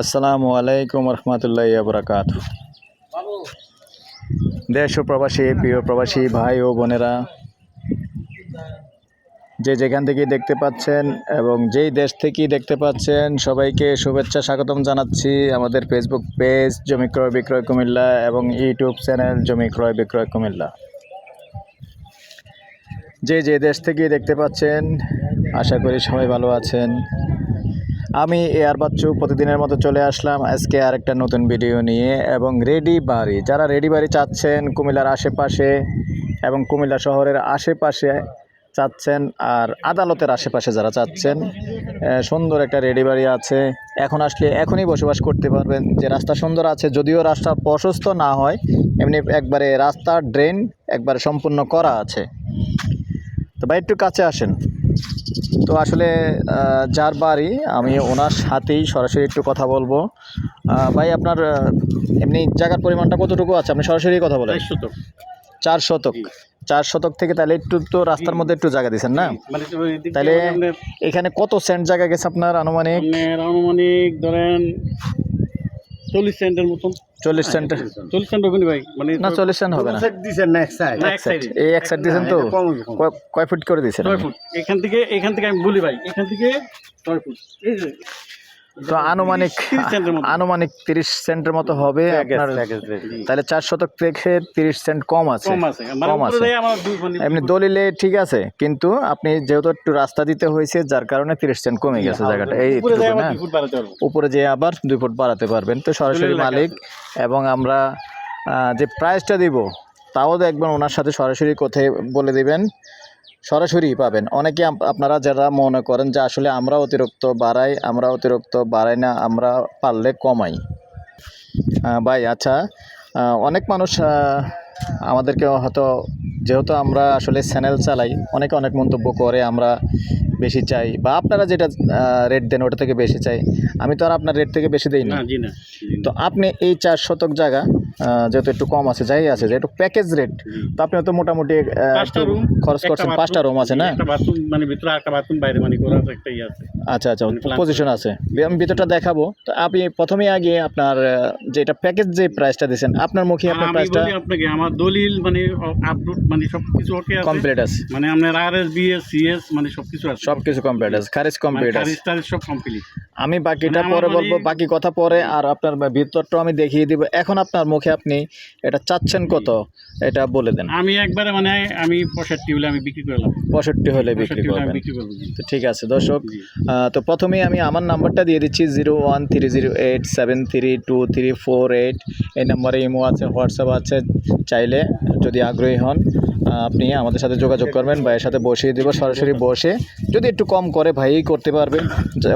আসসালামু আলাইকুম রহমতুল্লাহ বরকাত দেশ ও প্রবাসী প্রিয় প্রবাসী ভাই ও বোনেরা যে যেখান থেকে দেখতে পাচ্ছেন এবং যেই দেশ থেকেই দেখতে পাচ্ছেন সবাইকে শুভেচ্ছা স্বাগতম জানাচ্ছি আমাদের ফেসবুক পেজ জমি ক্রয় বিক্রয় কুমিল্লা এবং ইউটিউব চ্যানেল জমি ক্রয় বিক্রয় কুমিল্লা। যে যে দেশ থেকে দেখতে পাচ্ছেন, আশা করি সবাই ভালো আছেন। আমি এয়ার বাচ্চু, প্রতিদিনের মতো চলে আসলাম আজকে আরেকটা নতুন ভিডিও নিয়ে এবং রেডি বাড়ি। যারা রেডি বাড়ি চাচ্ছেন, কুমিল্লার আশেপাশে এবং কুমিল্লা শহরের আশেপাশে চাচ্ছেন আর আদালতের আশেপাশে যারা চাচ্ছেন সুন্দর একটা রেডি বাড়ি আছে। এখন আসলে এখনই বসবাস করতে পারবেন। যে রাস্তা সুন্দর আছে, যদিও রাস্তা প্রশস্ত না হয়, এমনি একবারে রাস্তা ড্রেন একবারে সম্পূর্ণ করা আছে। ভাই একটু কাছে আসেন। তো আসলে যার বাড়ি আমি ওনার সাথেই সরাসরি একটু কথা বলব। ভাই আপনার এমনি জায়গার পরিমাণটা কতটুকু আছে? আপনি সরাসরি কথা বলেন। চার শতক। চার শতক। থেকে তাহলে একটু তো রাস্তার মধ্যে একটু জায়গা দিচ্ছেন না? মানে তাহলে এখানে কত সেন্ট জায়গা গেছে আপনার আনুমানিক? আনুমানিক ধরেন চল্লিশ সেন্টের মতন। চল্লিশ সেন্ট। চল্লিশ সেন্ট। হবে ভাই? মানে না চল্লিশ সেন্ট হবে না। দিছেন না এক সাইড এক এক সাইড এই এক সাইড দিয়েছেন তো? কয়- ফুট করে দিয়েছেন ছয় ফুট। এখান থেকে এখান থেকে আমি বলি ভাই এখান থেকে ছয় ফুট। এই যে তো আনুমানিক আনুমানিক তিরিশ সেন্টের মতো হবে আপনার তাহলে চার শতক থেকে তিরিশ সেন্ট কম আছে। কম আছে। মানে মানে এমনি দলিলে ঠিক আছে কিন্তু আপনি যেহেতু একটু রাস্তা দিতে হয়েছে যার কারণে তিরিশ সেন্ট কমে গেছে জায়গাটা। এই উপরে যেয়ে আবার দুই ফুট বাড়াতে পারবেন। তো সরাসরি মালিক এবং আমরা যে প্রাইসটা দিব তাও দেখবেন ওনার সাথে সরাসরি কোথায় বলে দিবেন। সরাসরি পাবেন। অনেকে আপনারা যারা মনে করেন যে আসলে আমরা অতিরিক্ত বাড়াই আমরা অতিরিক্ত বাড়াই না আমরা পারলে কমাই। ভাই আচ্ছা অনেক মানুষ আমাদেরকে হয়তো যেহেতু আমরা আসলে চ্যানেল চালাই অনেকে অনেক মন্তব্য করে আমরা বেশি চাই বা আপনারা যেটা রেট দেন ওটা থেকে বেশি চাই। আমি তো আর আপনার রেট থেকে বেশি দিই না। তো আপনি এই চার শতক জায়গা যেহেতু একটু কম আছে যাই আছে যে একটু প্যাকেজ রেট তো আপনি হয়তো মোটামুটি খরচ করছেন পাঁচটা রুম আছে না? মানে ভিতরে একটা বাথরুম বাইরে মানে করা একটাই একটা ইয়ে আছে। আচ্ছা আচ্ছা মানে পজিশন আছে। আমি ভিতরটা দেখাবো। তো আপনি প্রথমে আগে আপনার যেটা প্যাকেজ যে প্রাইসটা দিয়েছেন আপনার মুখে আপনার প্রাইসটা আপনাকে আমার দলিল মানে আপলোড মানে সব কিছু ওকে আছে। কমপ্লিট আছে। মানে আপনার আর এস বিএস সিএস মানে সব কিছু আছে। সব কিছু কমপ্লিট আছে। খারিজ মানে কমপ্লিট আছে। খারিজ টারিজ সব কমপ্লিট আমি বাকিটা মানে পরে বলব মানে- বাকি কথা পরে আর আপনার ভিতরটাও আমি দেখিয়ে দিব। এখন আপনার মুখে আপনি এটা চাচ্ছেন কত? এটা বলে দেন। আমি একবারে মানে আমি পঁয়ষট্টি হলে আমি বিক্রি করলাম পঁয়ষট্টি হলে বিক্রি করবেন। তো ঠিক আছে দর্শক তো প্রথমেই আমি আমার নাম্বারটা দিয়ে দিচ্ছি zero one three zero eight seven three two three four eight. এই নাম্বারে ইমো আছে, হোয়াটসঅ্যাপ আছে, চাইলে যদি আগ্রহী হন। আপনি আমাদের সাথে যোগাযোগ করবেন ভাইয়ের সাথে বসিয়ে দেবো সরাসরি বসে। যদি একটু কম করে ভাইই করতে পারবে।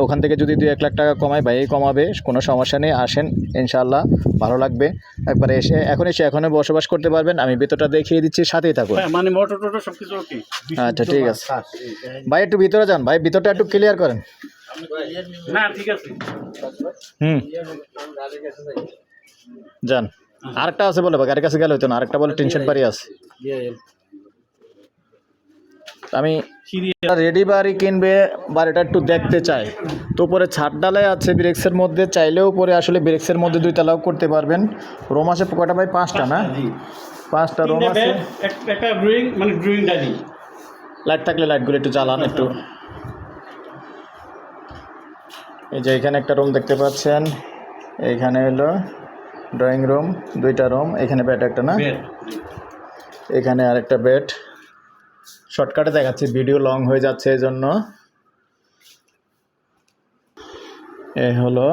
ওখান থেকে যদি দুই এক লাখ টাকা কমায় ভাইই কমাবে কোনো সমস্যা নেই আসেন ইনশাল্লাহ ভালো লাগবে। একবার এসে এখন এসে এখনও বসবাস করতে পারবেন আমি ভিতরটা দেখিয়ে দিচ্ছি সাথেই থাকুন। হ্যাঁ, মানে মোটর টোটর সব কিছু আচ্ছা ঠিক আছে। ভাই একটু ভিতরে যান ভাই ভিতরটা একটু ক্লিয়ার করেন। না ঠিক আছে। হুম। যান। আরেকটা আছে বলে বা গাড়ির কাছে গেলে হইতো না আরেকটা বলে টেনশন পারি আছে। আমি রেডি বাড়ি কিনবে বাড়িটা একটু দেখতে চাই। তো উপরে ছাদ ডালাই আছে ব্রেক্সের মধ্যে চাইলেও উপরে আসলে ব্রেক্সের মধ্যে দুই তালাও করতে পারবেন। রুম আছে কয়টা ভাই? পাঁচটা না? পাঁচটা রুম আছে। মানে লাইট থাকলে লাইটগুলো একটু জ্বালান একটু। এই যে এখানে একটা রুম দেখতে পাচ্ছেন। এইখানে হলো ড্রয়িং রুম দুইটা রুম এখানে বেড একটা না? এখানে আরেকটা বেড শর্টকাটে দেখাচ্ছি ভিডিও লং হয়ে যাচ্ছে এই জন্য এই হলো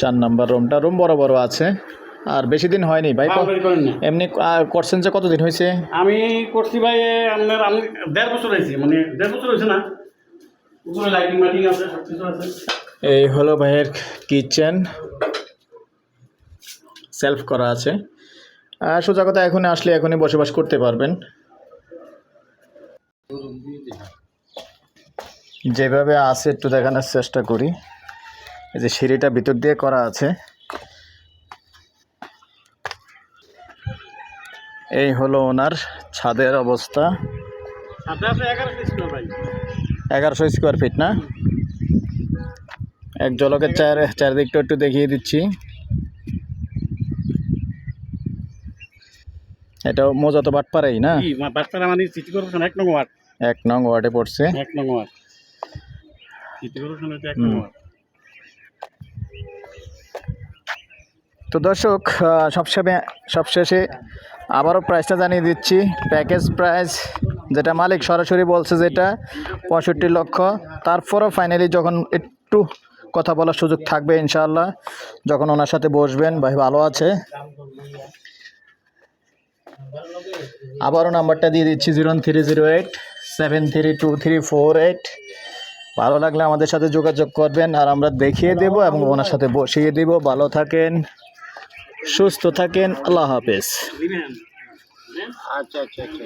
চার নাম্বার রুমটা রুম বড় বড় আছে আর বেশি দিন হয়নি ভাই। এমনি করছেন যে কতদিন হয়েছে? আমি করছি ভাই আপনার আমি দেড় বছর হয়েছি মানে দেড় বছর হয়েছে না। উপরে লাইটিং মাইটিং আছে সব কিছু আছে। এই হলো ভাইয়ের কিচেন। সেলফ করা আছে। আর সোজা কথা এখন আসলে এখনই বসবাস করতে পারবেন। যেভাবে আছে একটু দেখানোর চেষ্টা করি। এই যে সিঁড়িটা ভিতর দিয়ে করা আছে। এই হলো ওনার ছাদের অবস্থা। এগারোশো স্কোয়ার ফিট না? এক জলকের চার চারিদিকটা একটু দেখিয়ে দিচ্ছি। এটাও মজাতো বাটপাড়াই না? কি বাচ্চারা মানে সিটি কর্পোরেশন এক নং ওয়ার্ড। এক নং ওয়ার্ডে পড়ছে। এক নং ওয়ার্ড। সিটি কর্পোরেশন হচ্ছে এক নং ওয়ার্ড। তো দর্শক সবসময় সবশেষে আবারও প্রাইসটা জানিয়ে দিচ্ছি। প্যাকেজ প্রাইস যেটা মালিক সরাসরি বলছে যেটা পঁয়ষট্টি লক্ষ। তারপরও ফাইনালি যখন একটু কথা বলার সুযোগ থাকবে ইনশাআল্লাহ যখন ওনার সাথে বসবেন ভাই ভালো আছে। আবারও নাম্বারটা দিয়ে দিচ্ছি zero three zero eight seven three two three four eight. ভালো লাগলে আমাদের সাথে যোগাযোগ করবেন আর আমরা দেখিয়ে দেব এবং ওনার সাথে বসিয়ে দেব। ভালো থাকেন, সুস্থ থাকেন, আল্লাহ হাফেজ। আচ্ছা আচ্ছা আচ্ছা।